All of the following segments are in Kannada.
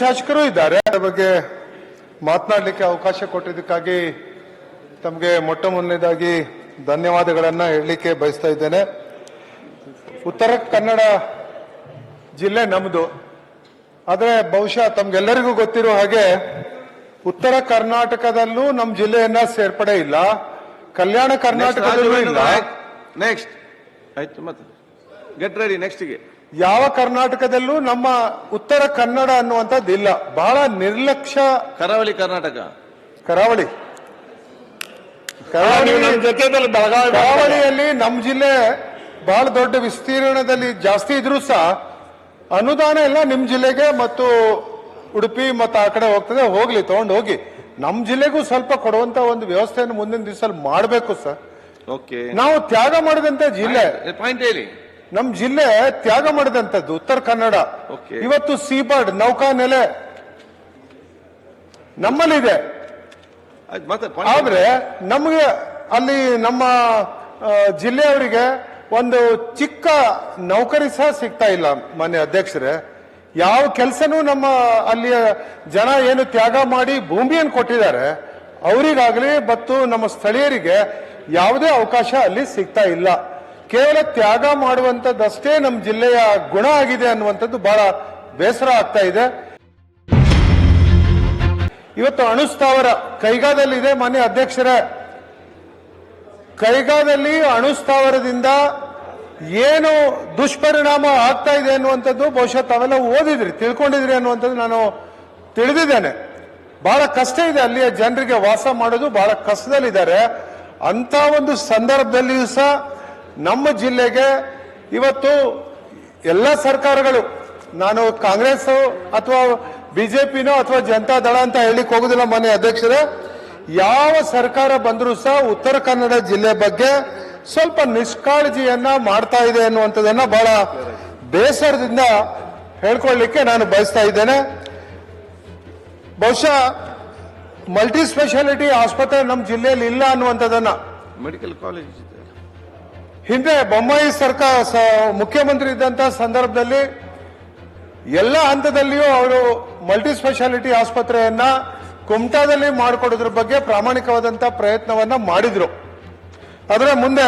ಶಾಸಕರು ಇದ್ದಾರೆ. ಅದರ ಬಗ್ಗೆ ಮಾತನಾಡಲಿಕ್ಕೆ ಅವಕಾಶ ಕೊಟ್ಟಿದ್ದಕ್ಕಾಗಿ ತಮಗೆ ಮೊಟ್ಟ ಮೊದಲನೇದಾಗಿ ಧನ್ಯವಾದಗಳನ್ನು ಹೇಳಲಿಕ್ಕೆ ಬಯಸ್ತಾ ಇದ್ದೇನೆ. ಉತ್ತರ ಕನ್ನಡ ಜಿಲ್ಲೆ ನಮ್ಮದು ಆದರೆ ಬಹುಶಃ ತಮ್ಗೆಲ್ಲರಿಗೂ ಗೊತ್ತಿರೋ ಹಾಗೆ ಉತ್ತರ ಕರ್ನಾಟಕದಲ್ಲೂ ನಮ್ಮ ಜಿಲ್ಲೆಯನ್ನ ಸೇರ್ಪಡೆ ಇಲ್ಲ. ಕಲ್ಯಾಣ ಕರ್ನಾಟಕದಲ್ಲೂ ಇಲ್ಲ. ನೆಕ್ಸ್ಟ್ ಆಯ್ತು ಮತ್ತೆ. ಗೆಟ್ ರೆಡಿ ನೆಕ್ಸ್ಟ್ಗೆ ಯಾವ ಕರ್ನಾಟಕದಲ್ಲೂ ನಮ್ಮ ಉತ್ತರ ಕನ್ನಡ ಅನ್ನುವಂಥದ್ದು ಇಲ್ಲ. ಬಹಳ ನಿರ್ಲಕ್ಷ್ಯ. ಕರಾವಳಿ ಕರ್ನಾಟಕ. ಕರಾವಳಿ. ಕರಾವಳಿ ನಮ್ಮ ಜೊತೆದಲ್ಲಿ ಬೆಳಗಾವಿ ಕರಾವಳಿಯಲ್ಲಿ ನಮ್ಮ ಜಿಲ್ಲೆ ಬಹಳ ದೊಡ್ಡ ವಿಸ್ತೀರ್ಣದಲ್ಲಿ ಜಾಸ್ತಿ ಇದ್ರೂ ಸಹ ಅನುದಾನ ಎಲ್ಲ ನಿಮ್ ಜಿಲ್ಲೆಗೆ ಮತ್ತು ಉಡುಪಿ ಮತ್ತು ಆ ಕಡೆ ಹೋಗ್ತದೆ ಹೋಗ್ಲಿ ತಗೊಂಡು ಹೋಗಿ. ನಮ್ಮ ಜಿಲ್ಲೆಗೂ ಸ್ವಲ್ಪ ಕೊಡುವಂತ ಒಂದು ವ್ಯವಸ್ಥೆಯನ್ನು ಮುಂದಿನ ದಿವಸ ಮಾಡಬೇಕು ಸರ್. ಓಕೆ ನಾವು ತ್ಯಾಗ ಮಾಡಿದಂತ ಜಿಲ್ಲೆ. ಪಾಯಿಂಟ್ ಹೇಳಿ. ನಮ್ ಜಿಲ್ಲೆ ತ್ಯಾಗ ಮಾಡಿದಂತದ್ದು ಉತ್ತರ ಕನ್ನಡ. ಇವತ್ತು ಸೀಬರ್ಡ್ ನೌಕಾ ನೆಲೆ ನಮ್ಮಲ್ಲಿದೆ. ಆದ್ರೆ ನಮಗೆ ಅಲ್ಲಿ ನಮ್ಮ ಜಿಲ್ಲೆಯವರಿಗೆ ಒಂದು ಚಿಕ್ಕ ನೌಕರಿ ಸಹ ಸಿಗ್ತಾ ಇಲ್ಲ ಮಾನ್ಯ ಅಧ್ಯಕ್ಷರೇ. ಯಾವ ಕೆಲಸನೂ ನಮ್ಮ ಅಲ್ಲಿಯ ಜನ ಏನು ತ್ಯಾಗ ಮಾಡಿ ಭೂಮಿಯನ್ನು ಕೊಟ್ಟಿದ್ದಾರೆ ಅವರಿಗಾಗಲಿ ಮತ್ತು ನಮ್ಮ ಸ್ಥಳೀಯರಿಗೆ ಯಾವುದೇ ಅವಕಾಶ ಅಲ್ಲಿ ಸಿಗ್ತಾ ಇಲ್ಲ. ಕೇವಲ ತ್ಯಾಗ ಮಾಡುವಂತದ್ದಷ್ಟೇ ನಮ್ಮ ಜಿಲ್ಲೆಯ ಗುಣ ಆಗಿದೆ ಅನ್ನುವಂಥದ್ದು ಬಹಳ ಬೇಸರ ಆಗ್ತಾ ಇದೆ. ಇವತ್ತು ಅಣುಸ್ಥಾವರ ಕೈಗಾದಲ್ಲಿದೆ ಮಾನ್ಯ ಅಧ್ಯಕ್ಷರೇ. ಕೈಗಾದಲ್ಲಿ ಅಣುಸ್ಥಾವರದಿಂದ ಏನು ದುಷ್ಪರಿಣಾಮ ಆಗ್ತಾ ಇದೆ ಅನ್ನುವಂಥದ್ದು ಬಹುಶಃ ತಾವೆಲ್ಲ ಓದಿದ್ರಿ, ತಿಳ್ಕೊಂಡಿದ್ರಿ ಅನ್ನುವಂಥದ್ದು ನಾನು ತಿಳಿದಿದ್ದೇನೆ. ಬಹಳ ಕಷ್ಟ ಇದೆ ಅಲ್ಲಿಯ ಜನರಿಗೆ ವಾಸ ಮಾಡೋದು, ಬಹಳ ಕಷ್ಟದಲ್ಲಿದ್ದಾರೆ. ಅಂತ ಒಂದು ಸಂದರ್ಭದಲ್ಲಿಯೂ ಸಹ ನಮ್ಮ ಜಿಲ್ಲೆಗೆ ಇವತ್ತು ಎಲ್ಲ ಸರ್ಕಾರಗಳು, ನಾನು ಕಾಂಗ್ರೆಸ್ ಅಥವಾ ಬಿಜೆಪಿನೋ ಅಥವಾ ಜನತಾ ದಳ ಅಂತ ಹೇಳಿಕ್ ಹೋಗುದಿಲ್ಲ ಮನೆ ಅಧ್ಯಕ್ಷರ, ಯಾವ ಸರ್ಕಾರ ಬಂದರೂ ಸಹ ಉತ್ತರ ಕನ್ನಡ ಜಿಲ್ಲೆ ಬಗ್ಗೆ ಸ್ವಲ್ಪ ನಿಷ್ಕಾಳಜಿಯನ್ನ ಮಾಡ್ತಾ ಇದೆ ಅನ್ನುವಂಥದ್ದನ್ನ ಬಹಳ ಬೇಸರದಿಂದ ಹೇಳ್ಕೊಳ್ಳಿಕ್ಕೆ ನಾನು ಬಯಸ್ತಾ ಇದ್ದೇನೆ. ಬಹುಶಃ ಮಲ್ಟಿ ಸ್ಪೆಷಾಲಿಟಿ ಆಸ್ಪತ್ರೆ ನಮ್ಮ ಜಿಲ್ಲೆಯಲ್ಲಿ ಇಲ್ಲ ಅನ್ನುವಂಥದ್ದನ್ನ ಮೆಡಿಕಲ್ ಕಾಲೇಜ್ ಹಿಂದೆ ಬೊಮ್ಮಾಯಿ ಸರ್ಕಾರ ಮುಖ್ಯಮಂತ್ರಿ ಇದ್ದಂತ ಸಂದರ್ಭದಲ್ಲಿ ಎಲ್ಲ ಹಂತದಲ್ಲಿಯೂ ಅವರು ಮಲ್ಟಿ ಸ್ಪೆಷಾಲಿಟಿ ಆಸ್ಪತ್ರೆಯನ್ನ ಕುಮಟಾದಲ್ಲಿ ಮಾಡಿಕೊಡೋದ್ರ ಬಗ್ಗೆ ಪ್ರಾಮಾಣಿಕವಾದಂತ ಪ್ರಯತ್ನವನ್ನ ಮಾಡಿದ್ರು. ಆದರೆ ಮುಂದೆ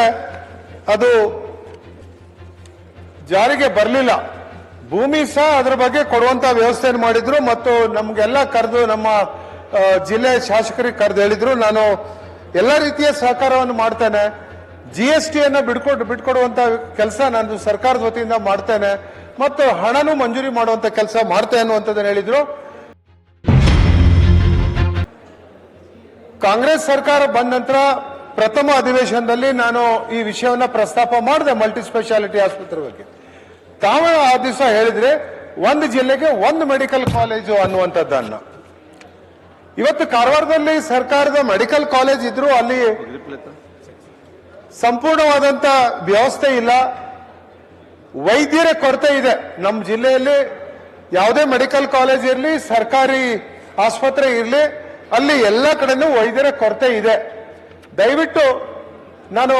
ಅದು ಜಾರಿಗೆ ಬರಲಿಲ್ಲ. ಭೂಮಿ ಸಹ ಅದರ ಬಗ್ಗೆ ಕೊಡುವಂತ ವ್ಯವಸ್ಥೆಯನ್ನು ಮಾಡಿದ್ರು ಮತ್ತು ನಮ್ಗೆಲ್ಲ ಕರೆದು ನಮ್ಮ ಜಿಲ್ಲೆಯ ಜಿಲ್ಲೆ ಶಾಸಕರಿಗೆ ಕರೆದು ಹೇಳಿದ್ರು, ನಾನು ಎಲ್ಲ ರೀತಿಯ ಸಹಕಾರವನ್ನು ಮಾಡ್ತೇನೆ. ಜಿ ಎಸ್ ಟಿಯನ್ನು ಬಿಡ್ಕೊಟ್ಟು ಬಿಟ್ಕೊಡುವಂತ ಕೆಲಸ ನಾನು ಸರ್ಕಾರದ ವತಿಯಿಂದ ಮಾಡ್ತೇನೆ. ಮತ್ತು ಹಣನೂ ಮಂಜೂರಿ ಮಾಡುವಂತ ಕೆಲಸ ಮಾಡ್ತೇನೆ ಅನ್ನುವಂಥದ್ದನ್ನು ಹೇಳಿದ್ರು. ಕಾಂಗ್ರೆಸ್ ಸರ್ಕಾರ ಬಂದ ನಂತರ ಪ್ರಥಮ ಅಧಿವೇಶನದಲ್ಲಿ ನಾನು ಈ ವಿಷಯವನ್ನ ಪ್ರಸ್ತಾಪ ಮಾಡಿದೆ ಮಲ್ಟಿ ಸ್ಪೆಷಾಲಿಟಿ ಆಸ್ಪತ್ರೆ ಬಗ್ಗೆ. ತಾವು ಆ ದಿವಸ ಹೇಳಿದ್ರೆ ಒಂದು ಜಿಲ್ಲೆಗೆ ಒಂದು ಮೆಡಿಕಲ್ ಕಾಲೇಜು ಅನ್ನುವಂಥದ್ದನ್ನು. ಇವತ್ತು ಕಾರವಾರದಲ್ಲಿ ಸರ್ಕಾರದ ಮೆಡಿಕಲ್ ಕಾಲೇಜ್ ಇದ್ರು ಅಲ್ಲಿ ಸಂಪೂರ್ಣವಾದಂತ ವ್ಯವಸ್ಥೆ ಇಲ್ಲ. ವೈದ್ಯರ ಕೊರತೆ ಇದೆ. ನಮ್ಮ ಜಿಲ್ಲೆಯಲ್ಲಿ ಯಾವುದೇ ಮೆಡಿಕಲ್ ಕಾಲೇಜ್ ಇರಲಿ, ಸರ್ಕಾರಿ ಆಸ್ಪತ್ರೆ ಇರಲಿ, ಅಲ್ಲಿ ಎಲ್ಲ ಕಡೆನೂ ವೈದ್ಯರ ಕೊರತೆ ಇದೆ. ದಯವಿಟ್ಟು ನಾನು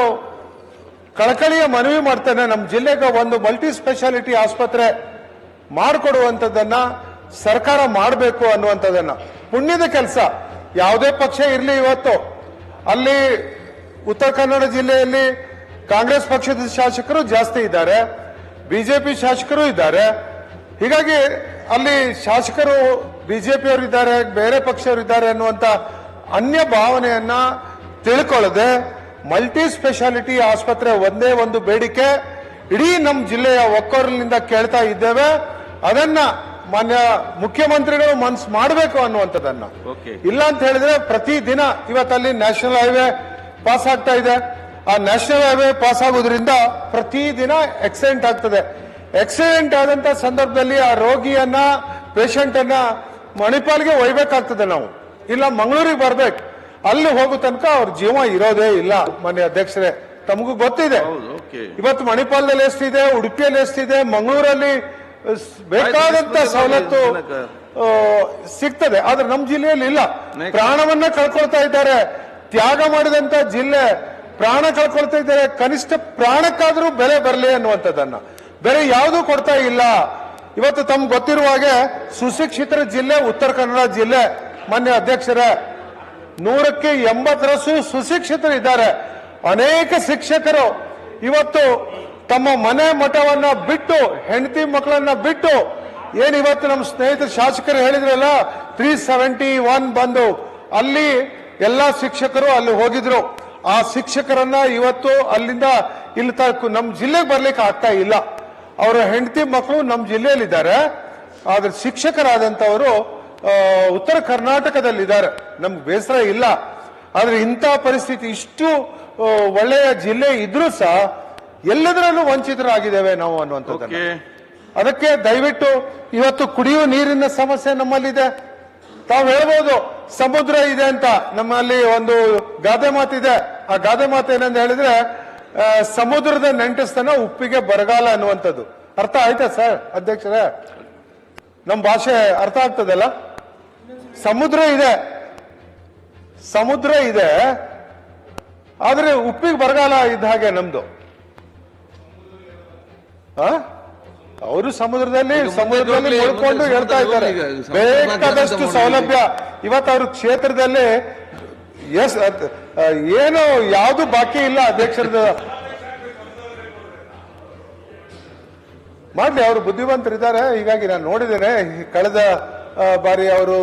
ಕಳಕಳಿಯ ಮನವಿ ಮಾಡ್ತೇನೆ. ನಮ್ಮ ಜಿಲ್ಲೆಗೆ ಒಂದು ಮಲ್ಟಿ ಸ್ಪೆಷಾಲಿಟಿ ಆಸ್ಪತ್ರೆ ಮಾಡಿಕೊಡುವಂಥದ್ದನ್ನು ಸರ್ಕಾರ ಮಾಡಬೇಕು ಅನ್ನುವಂಥದ್ದನ್ನ. ಪುಣ್ಯದ ಕೆಲಸ. ಯಾವುದೇ ಪಕ್ಷ ಇರಲಿ ಇವತ್ತು. ಅಲ್ಲಿ ಉತ್ತರ ಕನ್ನಡ ಜಿಲ್ಲೆಯಲ್ಲಿ ಕಾಂಗ್ರೆಸ್ ಪಕ್ಷದ ಶಾಸಕರು ಜಾಸ್ತಿ ಇದ್ದಾರೆ ಬಿಜೆಪಿ ಶಾಸಕರು ಇದ್ದಾರೆ. ಹೀಗಾಗಿ ಅಲ್ಲಿ ಶಾಸಕರು ಬಿಜೆಪಿಯವರು ಇದ್ದಾರೆ ಬೇರೆ ಪಕ್ಷವರು ಇದ್ದಾರೆ ಅನ್ನುವಂತ ಅನ್ಯ ಭಾವನೆಯನ್ನ ತಿಳ್ಕೊಳ್ಳದೆ ಮಲ್ಟಿ ಸ್ಪೆಷಾಲಿಟಿ ಆಸ್ಪತ್ರೆ ಒಂದೇ ಒಂದು ಬೇಡಿಕೆ ಇಡೀ ನಮ್ಮ ಜಿಲ್ಲೆಯ ಒಕ್ಕೋರಲಿಂದ ಕೇಳ್ತಾ ಇದ್ದೇವೆ. ಅದನ್ನ ಮಾನ್ಯ ಮುಖ್ಯಮಂತ್ರಿಗಳು ಮನ್ಸು ಮಾಡಬೇಕು ಅನ್ನುವಂಥದ್ದನ್ನ. ಇಲ್ಲ ಅಂತ ಹೇಳಿದ್ರೆ ಪ್ರತಿ ದಿನ ಇವತ್ತಲ್ಲಿ ನ್ಯಾಷನಲ್ ಹೈವೇ ಪಾಸ್ ಆಗ್ತಾ ಇದೆ. ಆ ನ್ಯಾಷನಲ್ ಹೈವೇ ಪಾಸ್ ಆಗೋದ್ರಿಂದ ಪ್ರತಿ ದಿನ ಆಕ್ಸಿಡೆಂಟ್ ಆಗ್ತದೆ. ಆಕ್ಸಿಡೆಂಟ್ ಆದಂತ ಸಂದರ್ಭದಲ್ಲಿ ಆ ರೋಗಿಯನ್ನ ಪೇಷಂಟ್ ಅನ್ನ ಮಣಿಪಾಲ್ಗೆ ಒಯ್ಬೇಕಾಗ್ತದೆ ನಾವು. ಇಲ್ಲ ಮಂಗಳೂರಿಗೆ ಬರ್ಬೇಕು. ಅಲ್ಲಿ ಹೋಗೋ ತನಕ ಅವ್ರ ಜೀವ ಇರೋದೇ ಇಲ್ಲ ಮಾನ್ಯ ಅಧ್ಯಕ್ಷರೇ. ತಮಗೂ ಗೊತ್ತಿದೆ. ಇವತ್ತು ಮಣಿಪಾಲದಲ್ಲಿ ಎಷ್ಟಿದೆ ಉಡುಪಿಯಲ್ಲಿ ಎಷ್ಟಿದೆ ಮಂಗಳೂರಲ್ಲಿ ಬೇಕಾದಂತ ಸವಲತ್ತು ಸಿಗ್ತದೆ. ಆದ್ರೆ ನಮ್ಮ ಜಿಲ್ಲೆಯಲ್ಲಿ ಇಲ್ಲ. ಪ್ರಾಣವನ್ನ ಕಳ್ಕೊಳ್ತಾ ಇದ್ದಾರೆ. ತ್ಯಾಗ ಮಾಡಿದಂತ ಜಿಲ್ಲೆ ಪ್ರಾಣ ಕಳ್ಕೊಳ್ತಾ ಇದ್ದಾರೆ. ಕನಿಷ್ಠ ಪ್ರಾಣಕ್ಕಾದರೂ ಬೆಲೆ ಬರಲಿ ಅನ್ನುವಂಥದ್ದನ್ನ. ಬೆಲೆ ಯಾವುದೂ ಕೊಡ್ತಾ ಇಲ್ಲ. ಇವತ್ತು ತಮ್ಗೆ ಗೊತ್ತಿರುವ ಹಾಗೆ ಸುಶಿಕ್ಷಿತರ ಜಿಲ್ಲೆ, ಉತ್ತರ ಕನ್ನಡ ಜಿಲ್ಲೆ. ಮಾನ್ಯ ಅಧ್ಯಕ್ಷರೇ, ನೂರಕ್ಕೆ ಎಂಬತ್ತರಷ್ಟು ಸುಶಿಕ್ಷಿತರು ಇದ್ದಾರೆ. ಅನೇಕ ಶಿಕ್ಷಕರು ಇವತ್ತು ತಮ್ಮ ಮನೆ ಮಠವನ್ನ ಬಿಟ್ಟು, ಹೆಂಡತಿ ಮಕ್ಕಳನ್ನ ಬಿಟ್ಟು ಏನಿವತ್ತು ನಮ್ಮ ಸ್ನೇಹಿತರು ಶಾಸಕರು ಹೇಳಿದ್ರಲ್ಲ ತ್ರೀ ಸೆವೆಂಟಿ ಒನ್ ಬಂದು, ಅಲ್ಲಿ ಎಲ್ಲಾ ಶಿಕ್ಷಕರು ಅಲ್ಲಿ ಹೋಗಿದ್ರು. ಆ ಶಿಕ್ಷಕರನ್ನ ಇವತ್ತು ಅಲ್ಲಿಂದ ಇಲ್ಲಿ ತನಕ ನಮ್ಮ ಜಿಲ್ಲೆಗೆ ಬರ್ಲಿಕ್ಕೆ ಆಗ್ತಾ ಇಲ್ಲ. ಅವರ ಹೆಂಡತಿ ಮಕ್ಕಳು ನಮ್ಮ ಜಿಲ್ಲೆಯಲ್ಲಿದ್ದಾರೆ. ಆದ್ರೆ ಶಿಕ್ಷಕರಾದಂತವರು ಆ, ಉತ್ತರ ಕರ್ನಾಟಕದಲ್ಲಿದ್ದಾರೆ. ನಮ್ಗೆ ಬೇಸರ ಇಲ್ಲ. ಆದ್ರೆ ಇಂಥ ಪರಿಸ್ಥಿತಿ ಇಷ್ಟು ಒಳ್ಳೆಯ ಜಿಲ್ಲೆ ಇದ್ರೂ ಸಹ ಎಲ್ಲದರಲ್ಲೂ ವಂಚಿತರಾಗಿದ್ದೇವೆ ನಾವು ಅನ್ನುವಂಥದ್ದು ಅದಕ್ಕೆ ದಯವಿಟ್ಟು ಇವತ್ತು ಕುಡಿಯುವ ನೀರಿನ ಸಮಸ್ಯೆ ನಮ್ಮಲ್ಲಿದೆ. ತಾವು ಹೇಳ್ಬೋದು, ಸಮುದ್ರ ಇದೆ ಅಂತ ನಮ್ಮಲ್ಲಿ ಒಂದು ಗಾದೆ ಮಾತಿದೆ. ಆ ಗಾದೆ ಮಾತು ಏನಂತ ಹೇಳಿದ್ರೆ ಸಮುದ್ರದ ನೆಂಟಸ್ತನ ಉಪ್ಪಿಗೆ ಬರಗಾಲ ಅನ್ನುವಂಥದ್ದು. ಅರ್ಥ ಆಯ್ತಾ ಸರ್, ಅಧ್ಯಕ್ಷರೇ? ನಮ್ಮ ಭಾಷೆ ಅರ್ಥ ಆಗ್ತದಲ್ಲ? ಸಮುದ್ರ ಇದೆ. ಸಮುದ್ರ ಇದೆ, ಆದ್ರೆ ಉಪ್ಪಿಗೆ ಬರಗಾಲ ಇದ್ದ ಹಾಗೆ ನಮ್ದು. ಆ? ಅವರು ಸಮುದ್ರದಲ್ಲಿ ಸಮುದ್ರದಲ್ಲಿ ಮುಳ್ಕೊಂಡು ಹೇಳ್ತಾ ಇದ್ದಾರೆ. ಬೇಕಾದಷ್ಟು ಸೌಲಭ್ಯ. ಇವತ್ತು ಅವ್ರ ಕ್ಷೇತ್ರದಲ್ಲಿ ಎಸ್ ಏನು ಯಾವುದು ಬಾಕಿ ಇಲ್ಲ ಅಧ್ಯಕ್ಷರದ ಮಾಡ್ಲಿ ಅವರು ಬುದ್ಧಿವಂತರಿದ್ದಾರೆ. ಹೀಗಾಗಿ ನಾನು ನೋಡಿದ್ದೇನೆ. ಕಳೆದ ಬಾರಿ ಅವರು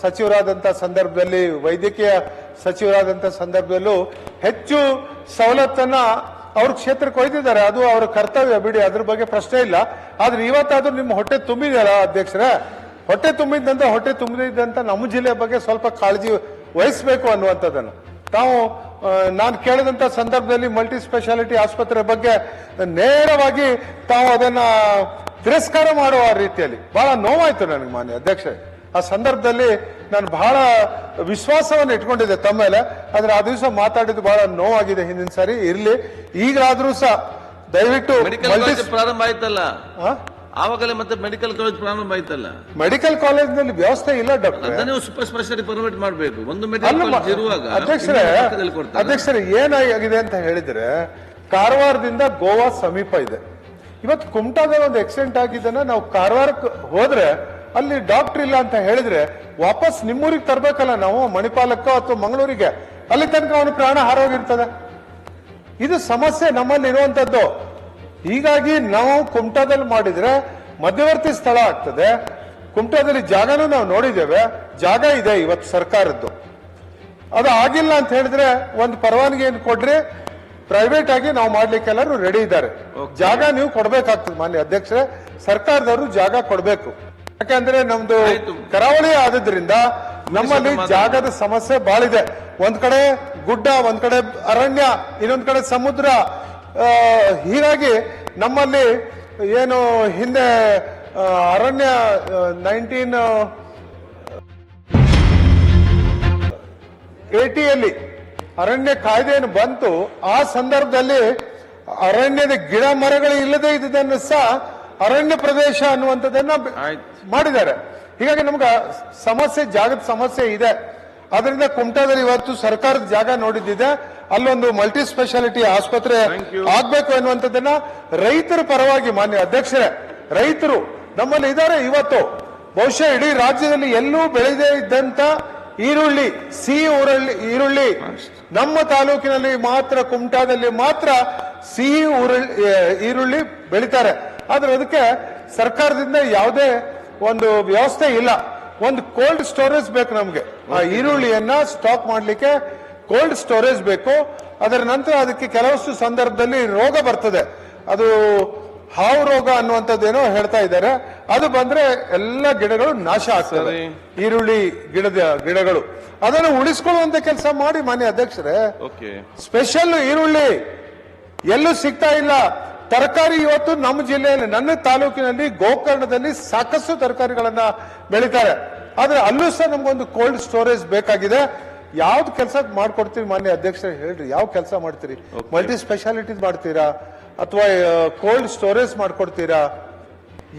ಸಚಿವರಾದಂಥ ಸಂದರ್ಭದಲ್ಲಿ ವೈದ್ಯಕೀಯ ಸಚಿವರಾದಂಥ ಸಂದರ್ಭದಲ್ಲೂ ಹೆಚ್ಚು ಸವಲತ್ತನ್ನ ಅವ್ರ ಕ್ಷೇತ್ರಕ್ಕೆ ಒಯ್ದಿದ್ದಾರೆ, ಅದು ಅವರ ಕರ್ತವ್ಯ ಬಿಡಿ, ಅದ್ರ ಬಗ್ಗೆ ಪ್ರಶ್ನೆ ಇಲ್ಲ. ಆದ್ರೆ ಇವತ್ತಾದ್ರೂ ನಿಮ್ಮ ಹೊಟ್ಟೆ ತುಂಬಿದೆಯಲ್ಲ ಅಧ್ಯಕ್ಷರೇ? ಹೊಟ್ಟೆ ತುಂಬಿದ್ದಂತ ಹೊಟ್ಟೆ ತುಂಬಿದಂತ ನಮ್ಮ ಜಿಲ್ಲೆ ಬಗ್ಗೆ ಸ್ವಲ್ಪ ಕಾಳಜಿ ವಹಿಸಬೇಕು ಅನ್ನುವಂಥದ್ದನ್ನು. ತಾವು ನಾನು ಕೇಳಿದಂತ ಸಂದರ್ಭದಲ್ಲಿ ಮಲ್ಟಿ ಸ್ಪೆಷಾಲಿಟಿ ಆಸ್ಪತ್ರೆ ಬಗ್ಗೆ ನೇರವಾಗಿ ತಾವು ಅದನ್ನ ತಿರಸ್ಕಾರ ಮಾಡುವ ರೀತಿಯಲ್ಲಿ. ಬಹಳ ನೋವಾಯ್ತು ನನಗೆ ಮಾನ್ಯ ಅಧ್ಯಕ್ಷ ಆ ಸಂದರ್ಭದಲ್ಲಿ ನಾನು ಬಹಳ ವಿಶ್ವಾಸವನ್ನು ಇಟ್ಕೊಂಡಿದ್ದೆ ತಮ್ಮ ಮೇಲೆ. ಆದ್ರೆ ಆ ದಿವಸ ಮಾತಾಡಿದ್ದು ಬಹಳ ನೋವಾಗಿದೆ ಹಿಂದಿನ ಸಾರಿ. ಇರ್ಲಿ ಈಗಲಾದ್ರೂ ಸಹ ದಯವಿಟ್ಟು ಮೆಡಿಕಲ್ ಕಾಲೇಜ್ ಪ್ರಾರಂಭ ಆಯ್ತಲ್ಲ? ಆವಾಗಲೇ ಮತ್ತೆ ಮೆಡಿಕಲ್ ಕಾಲೇಜ್ ಪ್ರಾರಂಭ ಆಯ್ತಲ್ಲ? ಮೆಡಿಕಲ್ ಕಾಲೇಜ್ನಲ್ಲಿ ವ್ಯವಸ್ಥೆ ಇಲ್ಲ ಡಾಕ್ಟರ್ ನೀವು ಸೂಪರ್ ಸ್ಪೆಷಾಲಿಟಿ ಪರ್ಮಿಟ್ ಮಾಡಬೇಕು. ಒಂದು ಮೆಡಿಕಲ್ ಕಾಲೇಜ್ ಇರುವಾಗ ಅಧ್ಯಕ್ಷರೇ ಅಧ್ಯಕ್ಷರೇ ಏನಾಗಿದೆ ಅಂತ ಹೇಳಿದ್ರೆ ಕಾರವಾರದಿಂದ ಗೋವಾ ಸಮೀಪ ಇದೆ. ಇವತ್ತು ಕುಮಟಾದ ಒಂದು ಆಕ್ಸಿಡೆಂಟ್ ಆಗಿದ್ದನ್ನ ನಾವು ಕಾರವಾರಕ್ಕೆ ಹೋದ್ರೆ ಅಲ್ಲಿ ಡಾಕ್ಟರ್ ಇಲ್ಲ ಅಂತ ಹೇಳಿದ್ರೆ ವಾಪಸ್ ನಿಮ್ಮೂರಿಗೆ ತರ್ಬೇಕಲ್ಲ ನಾವು? ಮಣಿಪಾಲಕ್ಕ ಅಥವಾ ಮಂಗಳೂರಿಗೆ? ಅಲ್ಲಿ ತನಕ ಅವನ ಪ್ರಾಣ ಹಾರೋಗಿರ್ತದೆ. ಇದು ಸಮಸ್ಯೆ ನಮ್ಮಲ್ಲಿ ಇರುವಂತದ್ದು. ಹೀಗಾಗಿ ನಾವು ಕುಮಟಾದಲ್ಲಿ ಮಾಡಿದ್ರೆ ಮಧ್ಯವರ್ತಿ ಸ್ಥಳ ಆಗ್ತದೆ. ಕುಮಟಾದಲ್ಲಿ ಜಾಗನೂ ನಾವು ನೋಡಿದ್ದೇವೆ. ಜಾಗ ಇದೆ ಇವತ್ತು ಸರ್ಕಾರದ್ದು. ಅದು ಆಗಿಲ್ಲ ಅಂತ ಹೇಳಿದ್ರೆ ಒಂದು ಪರವಾನಗಿಯನ್ನು ಕೊಡ್ರಿ. ಪ್ರೈವೇಟ್ ಆಗಿ ನಾವು ಮಾಡ್ಲಿಕ್ಕೆ ಎಲ್ಲರೂ ರೆಡಿ ಇದ್ದಾರೆ. ಜಾಗ ನೀವು ಕೊಡ್ಬೇಕಾಗ್ತದೆ ಮಾನ್ಯ ಅಧ್ಯಕ್ಷರೇ. ಸರ್ಕಾರದವರು ಜಾಗ ಕೊಡ್ಬೇಕು. ಯಾಕಂದ್ರೆ ನಮ್ದು. ಕರಾವಳಿ ಆದ್ರಿಂದ ನಮ್ಮಲ್ಲಿ ಜಾಗದ ಸಮಸ್ಯೆ ಬಾಳಿದೆ ಒಂದ್ ಕಡೆ ಗುಡ್ಡ ಒಂದ್ ಕಡೆ ಅರಣ್ಯ ಇನ್ನೊಂದ್ ಕಡೆ ಸಮುದ್ರ. ಹೀಗಾಗಿ ನಮ್ಮಲ್ಲಿ ಏನು ಹಿಂದೆ ಅರಣ್ಯ ನೈನ್ಟೀನ್ ಏಟಿಯಲ್ಲಿ ಅರಣ್ಯ ಕಾಯ್ದೆಯನ್ನು ಬಂತು. ಆ ಸಂದರ್ಭದಲ್ಲಿ ಅರಣ್ಯದ ಗಿಡ ಮರಗಳು ಇಲ್ಲದೆ ಇದ್ದುದನ್ನು ಸಹ ಅರಣ್ಯ ಪ್ರದೇಶ ಅನ್ನುವಂಥದ್ದನ್ನ ಮಾಡಿದ್ದಾರೆ. ಹೀಗಾಗಿ ನಮ್ಗೆ ಸಮಸ್ಯೆ ಜಾಗದ ಸಮಸ್ಯೆ ಇದೆ. ಅದರಿಂದ ಕುಮಟಾದಲ್ಲಿ ಇವತ್ತು ಸರ್ಕಾರದ ಜಾಗ ನೋಡಿದ್ದಿದೆ. ಅಲ್ಲೊಂದು ಮಲ್ಟಿ ಸ್ಪೆಷಾಲಿಟಿ ಆಸ್ಪತ್ರೆ. ಆಗ್ಬೇಕು ಅನ್ನುವಂಥದ್ದನ್ನ ರೈತರ ಪರವಾಗಿ ಮಾನ್ಯ ಅಧ್ಯಕ್ಷರೇ ರೈತರು ನಮ್ಮಲ್ಲಿ ಇದ್ದಾರೆ ಇವತ್ತು. ಬಹುಶಃ ಇಡೀ ರಾಜ್ಯದಲ್ಲಿ ಎಲ್ಲೂ ಬೆಳೆದೇ ಇದ್ದಂತ ಈರುಳ್ಳಿ ಸಿಹಿ ಊರಳ್ಳಿ ಈರುಳ್ಳಿ ನಮ್ಮ ತಾಲೂಕಿನಲ್ಲಿ ಮಾತ್ರ ಕುಮಟಾದಲ್ಲಿ ಮಾತ್ರ ಸಿಹಿ ಉರುಳ್ಳಿ ಈರುಳ್ಳಿ ಬೆಳಿತಾರೆ. ಆದ್ರೆ ಅದಕ್ಕೆ ಸರ್ಕಾರದಿಂದ ಯಾವುದೇ ಒಂದು ವ್ಯವಸ್ಥೆ ಇಲ್ಲ. ಒಂದು ಕೋಲ್ಡ್ ಸ್ಟೋರೇಜ್ ಬೇಕು ನಮ್ಗೆ. ಆ ಈರುಳ್ಳಿಯನ್ನ ಸ್ಟಾಕ್ ಮಾಡ್ಲಿಕ್ಕೆ ಕೋಲ್ಡ್ ಸ್ಟೋರೇಜ್ ಬೇಕು. ಅದರ ನಂತರ ಅದಕ್ಕೆ ಕೆಲವಷ್ಟು ಸಂದರ್ಭದಲ್ಲಿ ರೋಗ ಬರ್ತದೆ. ಅದು ಹಾವು ರೋಗ ಅನ್ನುವಂಥದ್ದೇನೋ ಹೇಳ್ತಾ ಇದ್ದಾರೆ. ಅದು ಬಂದ್ರೆ ಎಲ್ಲ ಗಿಡಗಳು ನಾಶ ಆಗ್ತದೆ. ಈರುಳ್ಳಿ ಗಿಡದ ಗಿಡಗಳು. ಅದನ್ನು ಉಳಿಸ್ಕೊಳ್ಳುವಂತ ಕೆಲಸ ಮಾಡಿ ಮಾನ್ಯ ಅಧ್ಯಕ್ಷರೇ. ಓಕೆ ಸ್ಪೆಷಲ್ ಈರುಳ್ಳಿ ಎಲ್ಲೂ ಸಿಗ್ತಾ ಇಲ್ಲ. ತರಕಾರಿ ಇವತ್ತು ನಮ್ಮ ಜಿಲ್ಲೆಯಲ್ಲಿ ನನ್ನ ತಾಲೂಕಿನಲ್ಲಿ ಗೋಕರ್ಣದಲ್ಲಿ ಸಾಕಷ್ಟು ತರಕಾರಿಗಳನ್ನ ಬೆಳಿತಾರೆ. ಆದ್ರೆ ಅಲ್ಲೂ ಸಹ ನಮ್ಗೊಂದು ಕೋಲ್ಡ್ ಸ್ಟೋರೇಜ್ ಬೇಕಾಗಿದೆ. ಯಾವ್ದು ಕೆಲಸ ಮಾಡ್ಕೊಡ್ತೀವಿ ಮಾನ್ಯ ಅಧ್ಯಕ್ಷರೇ ಹೇಳ್ರಿ ಯಾವ ಕೆಲಸ ಮಾಡ್ತೀರಿ? ಮಲ್ಟಿ ಸ್ಪೆಷಾಲಿಟೀಸ್ ಮಾಡ್ತೀರಾ? ಅಥವಾ ಕೋಲ್ಡ್ ಸ್ಟೋರೇಜ್ ಮಾಡ್ಕೊಡ್ತೀರಾ?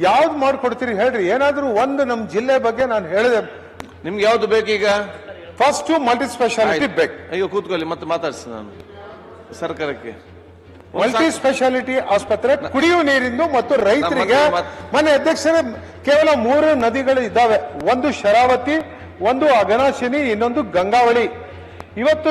ಯಾವ್ದು ಮಾಡ್ಕೊಡ್ತೀರಿ ಹೇಳ್ರಿ. ಏನಾದ್ರೂ ಒಂದು ನಮ್ಮ ಜಿಲ್ಲೆ ಬಗ್ಗೆ ನಾನು ಹೇಳಿದೆ. ನಿಮ್ಗೆ ಯಾವ್ದು ಬೇಕೀಗ ಫಸ್ಟ್ ಮಲ್ಟಿ ಸ್ಪೆಷಾಲಿಟಿ ಬೇಕು. ಅಯ್ಯೋ ಕೂತ್ಕೊಳ್ಳಿ ಮತ್ತೆ ಮಾತಾಡ್ಸಿ ನಾನು. ಸರ್ಕಾರಕ್ಕೆ. ಮಲ್ಟಿ ಸ್ಪೆಷಾಲಿಟಿ ಆಸ್ಪತ್ರೆ ಕುಡಿಯುವ ನೀರಿಂದು ಮತ್ತು ರೈತರಿಗೆ ಮನೆ ಅಧ್ಯಕ್ಷರೇ ಕೇವಲ ಮೂರು ನದಿಗಳು ಇದ್ದಾವೆ ಒಂದು ಶರಾವತಿ ಒಂದು ಅಗನಾಶಿನಿ ಇನ್ನೊಂದು ಗಂಗಾವಳಿ. ಇವತ್ತು